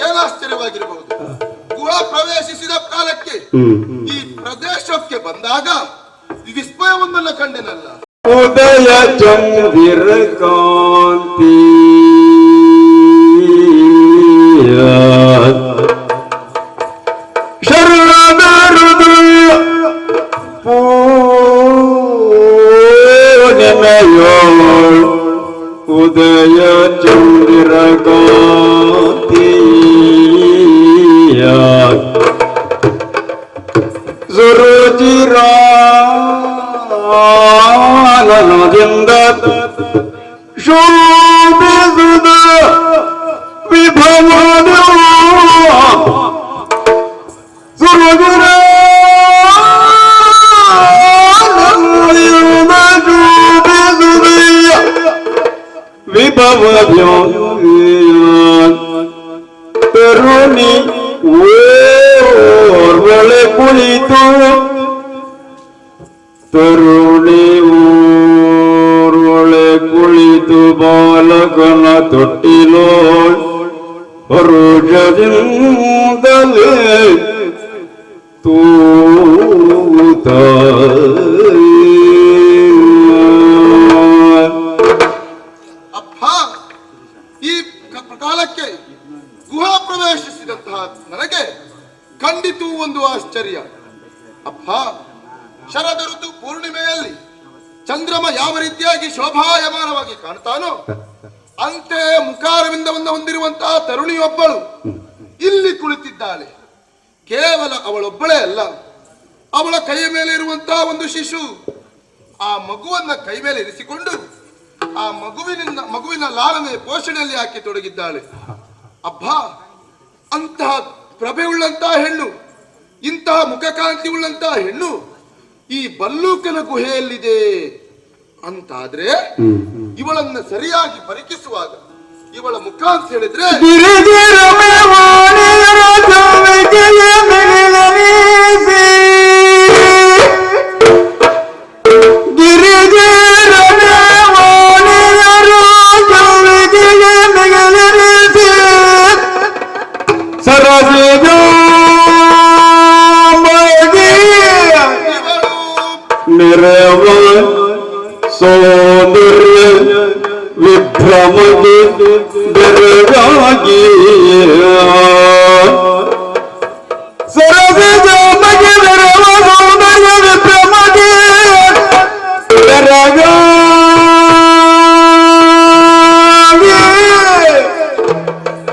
ಏನಾಶ್ಚರ್ಯವಾಗಿರಬಹುದು ಗುಹ ಪ್ರವೇಶಿಸಿದ ಕಾಲಕ್ಕೆ ಈ ಪ್ರದೇಶಕ್ಕೆ ಬಂದಾಗ ವಿಸ್ಮಯವೊಂದನ್ನು ಕಂಡೆನಲ್ಲ. ಉದಯ ಚಂದಿರ ഉദയമയോൾ ഉദയ ചന്ദ്രകാന്തിയ സുരുചിരാനന്ദ ശോഭ വിഭവ அவயோன் பெருணி ஓர்வளை புலிதோ பெருணி ஓர்வளை குளித்து பாலகன தொட்டிலோள் ஒரு ஜதிந்தலே ಖಂಡಿತೂ ಒಂದು ಆಶ್ಚರ್ಯ. ಅಪ್ಪ ಶರದ ಋತು ಪೂರ್ಣಿಮೆಯಲ್ಲಿ ಚಂದ್ರಮ ಯಾವ ರೀತಿಯಾಗಿ ಶೋಭಾಯಮಾನವಾಗಿ ಕಾಣ್ತಾನೋ, ಅಂತೆ ಮುಖಾರವಿಂದವನ್ನು ಹೊಂದಿರುವಂತಹ ತರುಣಿಯೊಬ್ಬಳು ಇಲ್ಲಿ ಕುಳಿತಿದ್ದಾಳೆ. ಕೇವಲ ಅವಳೊಬ್ಬಳೇ ಅಲ್ಲ, ಅವಳ ಕೈಯ ಮೇಲೆ ಇರುವಂತಹ ಒಂದು ಶಿಶು ಆ ಮಗುವನ್ನ ಕೈ ಮೇಲೆ ಇರಿಸಿಕೊಂಡು ಆ ಮಗುವಿನಿಂದ, ಮಗುವಿನ ಲಾಲನೆ ಪೋಷಣೆಯಲ್ಲಿ ಹಾಕಿ ತೊಡಗಿದ್ದಾಳೆ. ಅಬ್ಬಾ ಅಂತಹ ಪ್ರಭೆ ಉಳ್ಳಂತಹ ಹೆಣ್ಣು ಇಂತಹ ಮುಖಕಾಂತಿ ಉಳ್ಳಂತಹ ಹೆಣ್ಣು ಈ ಬಲ್ಲೂಕನ ಗುಹೆಯಲ್ಲಿದೆ ಅಂತಾದ್ರೆ ಇವಳನ್ನ ಸರಿಯಾಗಿ ಪರೀಕ್ಷಿಸುವಾಗ ಇವಳ ಮುಖ ಅಂತ ಹೇಳಿದ್ರೆ നിറവൻ സൗന്ദര്യ വിഭ്രമത് ദരവാകിയ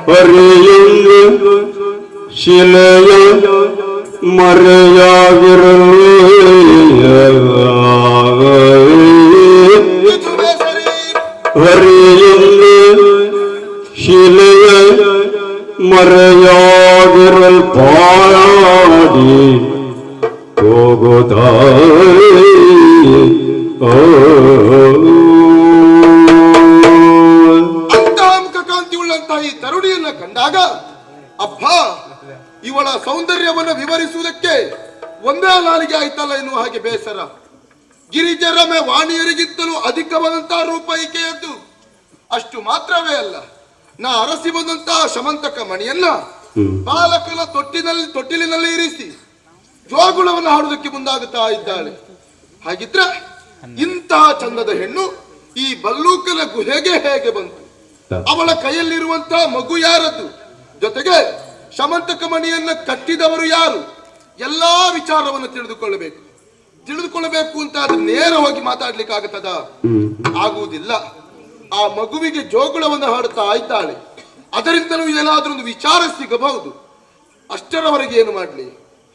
പറയുന്നു ಬೆರಗಾಗಿ ಸರಸ ಜಾಮಗೆ ಬೆರವ ಸೌಂದರ್ಯ ವಿಭ್ರಮಗೆ ಬೆರಗಾಗಿ ಹರಿಯುಂದು ಶಿಲೆಯ ಮರೆಯಾಗಿರಲು ಇದುವೇ ಸರಿ ಹರಿಯಲ್ಲಿ ಶಿಲೆಯ ಮರೆಯಾಗಿರಲ್ ಪಾಡಿ ಹೋಗುತ್ತ ಅಂತಹ ಮುಖಕಾಂತಿ ಉಳ್ಳಂತಹ ಈ ತರುಣಿಯನ್ನ ಕಂಡಾಗ ಅಪ್ಪ ಇವಳ ಸೌಂದರ್ಯವನ್ನು ವಿವರಿಸುವುದಕ್ಕೆ ಒಂದೇ ನಾಲಿಗೆ ಆಯ್ತಲ್ಲ ಎನ್ನುವ ಹಾಗೆ ಬೇಸರ. ಗಿರಿಜರಮೆ ವಾಣಿಯರಿಗಿಂತಲೂ ಅಧಿಕವಾದಂತಹ ರೂಪ ಈಕೆಯದ್ದು. ಅಷ್ಟು ಮಾತ್ರವೇ ಅಲ್ಲ ನಾ ಅರಸಿ ಬಂದಂತಹ ಶಮಂತಕ ಮಣಿಯನ್ನ ಬಾಲಕನ ತೊಟ್ಟಿನಲ್ಲಿ ತೊಟ್ಟಿಲಿನಲ್ಲಿ ಇರಿಸಿ ಜೋಗುಳವನ್ನು ಹಾಡುವುದಕ್ಕೆ ಮುಂದಾಗುತ್ತಾ ಇದ್ದಾಳೆ. ಹಾಗಿದ್ರೆ ಇಂತಹ ಚಂದದ ಹೆಣ್ಣು ಈ ಬಲ್ಲೂಕನ ಗುಹೆಗೆ ಹೇಗೆ ಬಂತು? ಅವಳ ಕೈಯಲ್ಲಿರುವಂತಹ ಮಗು ಯಾರದ್ದು? ಜೊತೆಗೆ ಶಮಂತಕ ಮಣಿಯನ್ನು ಕಟ್ಟಿದವರು ಯಾರು? ಎಲ್ಲಾ ವಿಚಾರವನ್ನು ತಿಳಿದುಕೊಳ್ಳಬೇಕು. ತಿಳಿದುಕೊಳ್ಳಬೇಕು ಅಂತ ಅದು ನೇರವಾಗಿ ಮಾತಾಡ್ಲಿಕ್ಕೆ ಆಗತ್ತದ? ಆಗುವುದಿಲ್ಲ. ಆ ಮಗುವಿಗೆ ಜೋಗುಳವನ್ನು ಹಾಡುತ್ತಾ ಆಯ್ತಾಳೆ. ಅದರಿಂದಲೂ ಏನಾದರೂ ಒಂದು ವಿಚಾರ ಸಿಗಬಹುದು. ಅಷ್ಟರವರೆಗೆ ಏನು ಮಾಡಲಿ?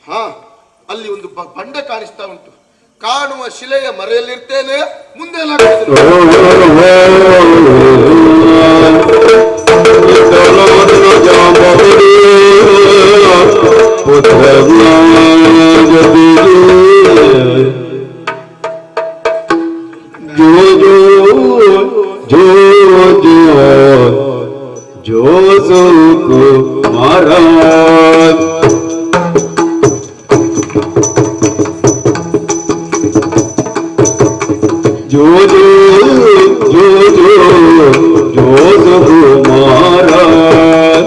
ಹಾ ಅಲ್ಲಿ ಒಂದು ಬಂಡೆ ಕಾಣಿಸ್ತಾ ಉಂಟು. ಕಾಣುವ ಶಿಲೆಯ ಮರೆಯಲ್ಲಿರ್ತೇನೆ ಮುಂದೆ જોજો જોજો જોજો કુમારા જોજો જોજો જોજો મારા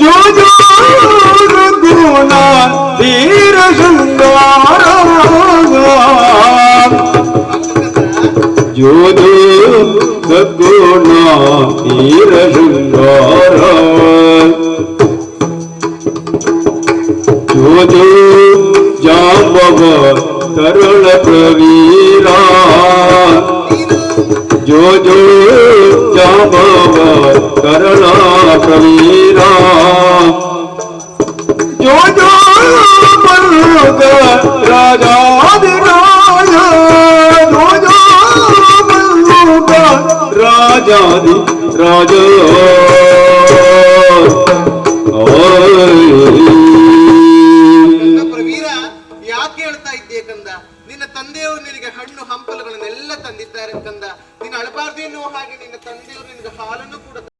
જોજો રઘુના ધીર સુંદર ಜೋದು ಸದ್ಗುಣ ತೀರ ಶೃಂಗಾರ ಜೋದು ಜಾಂಬವ ತರುಳ ಪ್ರವೀರ ಜೋಜೋ ಜಾಂಬವ ತರಳ ಪ್ರವೀರ ಜೋಜೋ ಮರುಗ ರಾಜ